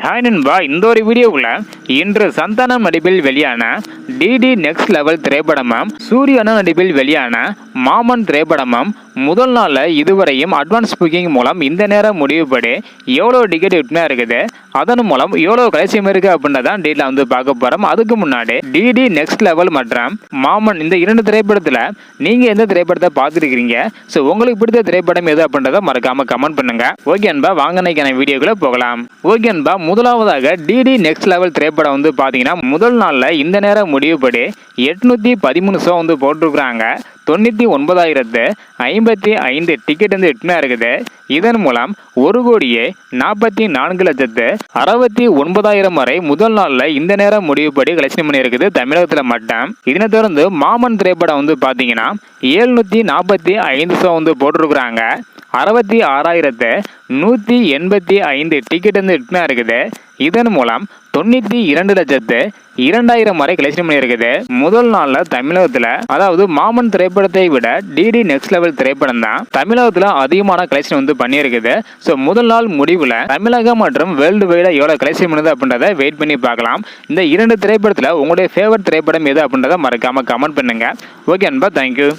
Hi நண்பா இந்த ஒரு வீடியோவில் இன்று சந்தானம் நடிப்பில் வெளியான டிடி நெக்ஸ்ட் லெவல் திரைப்படமும் சூரியனா நடிப்பில் வெளியான மாமன் திரைப்படமும் முதல் நாளில் இதுவரையும் அட்வான்ஸ் புக்கிங் மூலம் இந்த நேரம் முடிவுபடி எவ்வளோ டிக்கெட் விட்டுனா இருக்குது அதன் மூலம் எவ்வளோ கலைச்சியம் இருக்குது அப்படின்னதான் டீட்டில் வந்து பார்க்க போகிறோம் அதுக்கு முன்னாடி டிடி நெக்ஸ்ட் லெவல் மற்றும் மாமன் இந்த இரண்டு திரைப்படத்தில் நீங்கள் எந்த திரைப்படத்தை பார்த்துருக்கிறீங்க? ஸோ உங்களுக்கு பிடித்த திரைப்படம் எது அப்படின்றத மறக்காம கமெண்ட் பண்ணுங்க. ஓகே அன்பா வாங்கினைக்கான வீடியோக்குள்ள போகலாம். ஓகே அன்பா முதலாவதாக டிடி நெக்ஸ்ட் லெவல் திரைப்படம் வந்து பார்த்தீங்கன்னா முதல் நாளில் இந்த நேரம் முடிவுபடி எட்நூற்றி பதிமூணு ஷோ வந்து போட்டிருக்கிறாங்க. தொண்ணூற்றி ஒன்பதாயிரத்து ஐம்பத்தி ஐந்து டிக்கெட் வந்து எட்டுனா இருக்குது. இதன் மூலம் ஒரு கோடியே நாற்பத்தி நான்கு லட்சத்து அறுபத்தி ஒன்பதாயிரம் வரை முதல் நாளில் இந்த நேரம் முடிவுபடி கலெக்ஷன் பண்ணியிருக்குது தமிழகத்தில் மட்டும். இதனை தொடர்ந்து மாமன் திரைப்படம் வந்து பார்த்தீங்கன்னா ஏழ்நூற்றி நாற்பத்தி ஐந்து ஷோ வந்து போட்டிருக்கிறாங்க. அறுபத்தி ஆறாயிரத்து நூற்றி எண்பத்தி ஐந்து டிக்கெட் வந்து எட்டுனா இருக்குது. இதன் மூலம் தொண்ணூற்றி இரண்டு லட்சத்து இரண்டாயிரம் வரை கலெக்ஷன் பண்ணியிருக்குது முதல் நாளில் தமிழகத்தில் அதாவது மாமன் திரைப்படத்தை விட டிடி நெக்ஸ்ட் லெவல் திரைப்படம் தான் தமிழகத்தில் அதிகமான கலெக்ஷன் வந்து பண்ணியிருக்குது. ஸோ முதல் நாள் முடிவில் தமிழகம் மற்றும் வேர்ல்டு வைடாக எவ்வளோ கலெக்ஷன் பண்ணுது அப்படின்றத வெயிட் பண்ணி பார்க்கலாம். இந்த இரண்டு திரைப்படத்தில் உங்களுடைய ஃபேவரட் திரைப்படம் எது அப்படின்றத மறக்காமல் கமெண்ட் பண்ணுங்கள் ஓகே அன்பா தேங்க்யூ